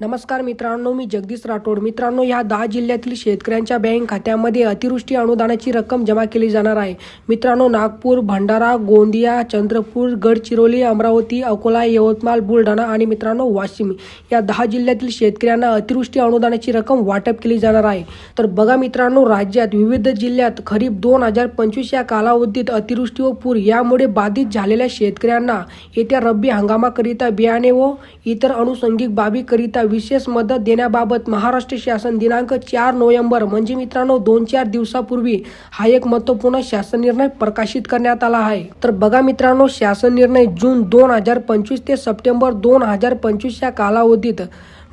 नमस्कार मित्रांनो मी जगदीश राठोड. मित्रांनो ह्या दहा जिल्ह्यातील शेतकऱ्यांच्या बँक खात्यामध्ये अतिवृष्टी अनुदानाची रक्कम जमा केली जाणार आहे. मित्रांनो नागपूर भंडारा गोंदिया चंद्रपूर गडचिरोली अमरावती अकोला यवतमाळ बुलढाणा आणि मित्रांनो वाशिम या दहा जिल्ह्यातील शेतकऱ्यांना अतिवृष्टी अनुदानाची रक्कम वाटप केली जाणार आहे. तर बघा मित्रांनो राज्यात विविध जिल्ह्यात खरीप दोन हजार पंचवीस या कालावधीत अतिवृष्टी व पूर यामुळे बाधित झालेल्या शेतकऱ्यांना येत्या रब्बी हंगामाकरिता बियाणे व इतर अनुषंगिक बाबीकरिता विशेष मदत देण्याबाबत महाराष्ट्र शासन दिनांक चार नोव्हेंबर म्हणजे मित्रांनो दोन चार दिवसापूर्वी हा एक महत्त्वपूर्ण शासन निर्णय प्रकाशित करण्यात आला आहे. तर बघा मित्रांनो शासन निर्णय जून दोन हजार पंचवीस ते सप्टेंबर दोन हजार पंचवीस या कालावधीत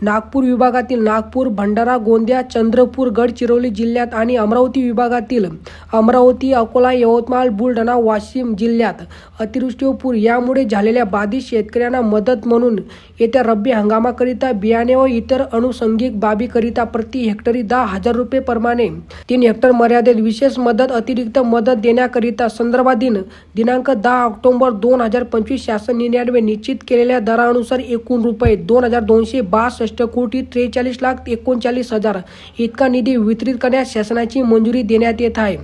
नागपूर विभागातील नागपूर भंडारा गोंदिया चंद्रपूर गडचिरोली जिल्ह्यात आणि अमरावती विभागातील अमरावती अकोला यवतमाळ बुलढाणा वाशिम जिल्ह्यात अतिवृष्टी व पूर यामुळे झालेल्या बाधित शेतकऱ्यांना मदत म्हणून येत्या रब्बी हंगामाकरिता बियाणे व इतर अनुषंगिक बाबीकरिता प्रति हेक्टरी दहा हजार रुपये प्रमाणे तीन हेक्टर मर्यादेत विशेष मदत अतिरिक्त मदत देण्याकरिता संदर्भाधीन दिनांक दहा ऑक्टोबर दोन हजार पंचवीस शासन निर्णयान्वये निश्चित केलेल्या दरानुसार एकूण रुपये दोन हजार दोनशे बासष्ट कोटी त्रेचाळीस लाख एकोणचाळीस हजार इतका निधी वितरित करण्यास शासनाची मंजुरी देण्यात येत आहे.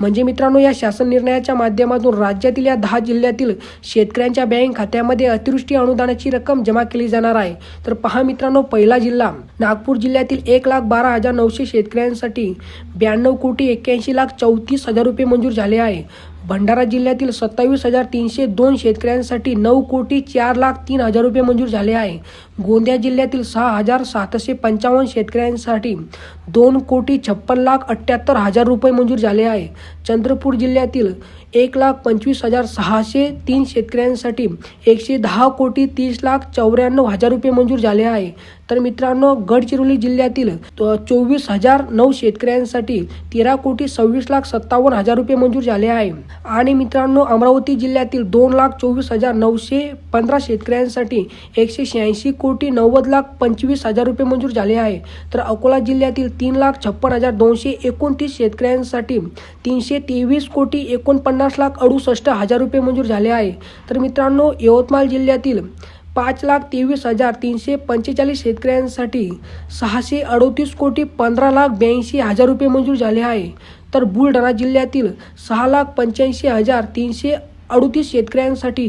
म्हणजे मित्रांनो या शासन निर्णयाच्या माध्यमातून राज्यातील या दहा जिल्ह्यातील शेतकऱ्यांच्या बँक खात्यामध्ये अतिवृष्टी अनुदानाची रक्कम जमा केली जाणार आहे. तर पहा मित्रांनो पहिला जिल्हा नागपूर जिल्ह्यातील एक लाख बारा हजार नऊशे शेतकऱ्यांसाठी ब्याण्णव कोटी एक्क्याऐंशी लाख चौतीस हजार रुपये मंजूर झाले आहे. भंडारा जिल्ह्यातील सत्तावीस हजार तीनशे दोन शेतकऱ्यांसाठी नऊ कोटी चार लाख तीन हजार रुपये मंजूर झाले आहे. गोंदिया जिल्ह्यातील सहा हजार सातशे पंचावन्न शेतकऱ्यांसाठी दोन कोटी छप्पन लाख अठ्ठ्याहत्तर हजार रुपये मंजूर झाले आहे. चंद्रपूर जिल्ह्यातील एक लाख पंचवीस हजार सहाशे तीन शेतकऱ्यांसाठी एकशे दहा कोटी तीस लाख चौऱ्याण्णव हजार रुपये मंजूर झाले आहे. तर मित्रांनो गडचिरोली जिल्ह्यातील चोवीस हजार नऊ शेतकऱ्यांसाठी तेरा कोटी सव्वीस लाख सत्तावन्न हजार रुपये मंजूर झाले आहे. आणि मित्रांनो अमरावती जिल्ह्यातील दोन लाख चोवीस हजार नऊशे पंधरा शेतकऱ्यांसाठी एकशे शहाऐंशी कोटी नव्वद लाख पंचवीस हजार रुपये मंजूर झाले आहे. तर अकोला जिल्ह्यातील तीन लाख छप्पन हजार दोनशे एकोणतीस शेतकऱ्यांसाठी तीनशे तेवीस कोटी एकोणपन्नास लाख अडुसष्ट हजार रुपये मंजूर झाले आहे. तर मित्रांनो यवतमाळ जिल्ह्यातील पाच लाख तेवीस हजार तीनशे पंचेचाळीस शेतकऱ्यांसाठी सहाशे अडोतीस कोटी पंधरा लाख ब्याऐंशी हजार रुपये मंजूर झाले आहे. तर बुलढाणा जिल्ह्यातील सहा लाख पंच्याऐंशी हजार तीनशे अडोतीस शेतकऱ्यांसाठी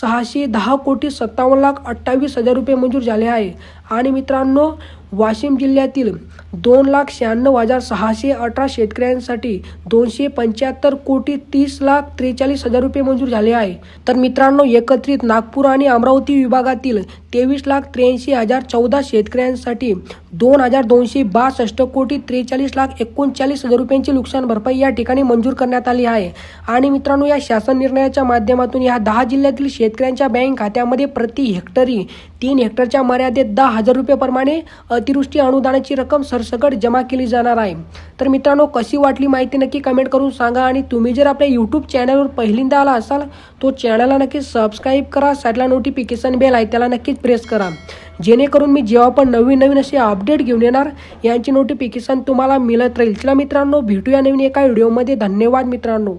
सहाशे दहा कोटी सत्तावन्न लाख अठ्ठावीस हजार रुपये मंजूर झाले आहे. आणि मित्रांनो वाशिम जिल्ह्यातील दोन लाख शहाण्णव हजार सहाशे अठरा शेतकऱ्यांसाठी दोनशे पंच्याहत्तर कोटी तीस लाख त्रेचाळीस हजार रुपये मंजूर झाले आहे. तर मित्रांनो एकत्रित नागपूर आणि अमरावती विभागातील तेवीस लाख त्र्याऐंशी हजार चौदा शेतकऱ्यांसाठी दोन हजार दोनशे बासष्ट कोटी त्रेचाळीस लाख एकोणचाळीस हजार रुपयांची नुकसान भरपाई या ठिकाणी मंजूर करण्यात आली आहे. आणि मित्रांनो या शासन निर्णयाच्या माध्यमातून या दहा जिल्ह्यातील शेतकऱ्यांच्या बँक खात्यामध्ये प्रति हेक्टरी तीन हेक्टरच्या मर्यादेत दहा हजार रुपयेप्रमाणे अतिवृष्टी अनुदानाची रक्कम सरसकट जमा केली जाणार आहे. तर मित्रांनो कशी वाटली माहिती नक्की कमेंट करून सांगा आणि तुम्ही जर आपल्या यूट्यूब चॅनलवर पहिल्यांदा आला असाल तो चॅनलला नक्कीच सबस्क्राईब करा साईडला नोटिफिकेशन बेल आहे त्याला नक्कीच प्रेस करा. जेणेकरून मी जेव्हा पण नवीन नवीन असे अपडेट घेऊन येणार यांची नोटिफिकेशन तुम्हाला मिळत राहील. चला मित्रांनो भेटूया नवीन एका व्हिडिओमध्ये धन्यवाद मित्रांनो.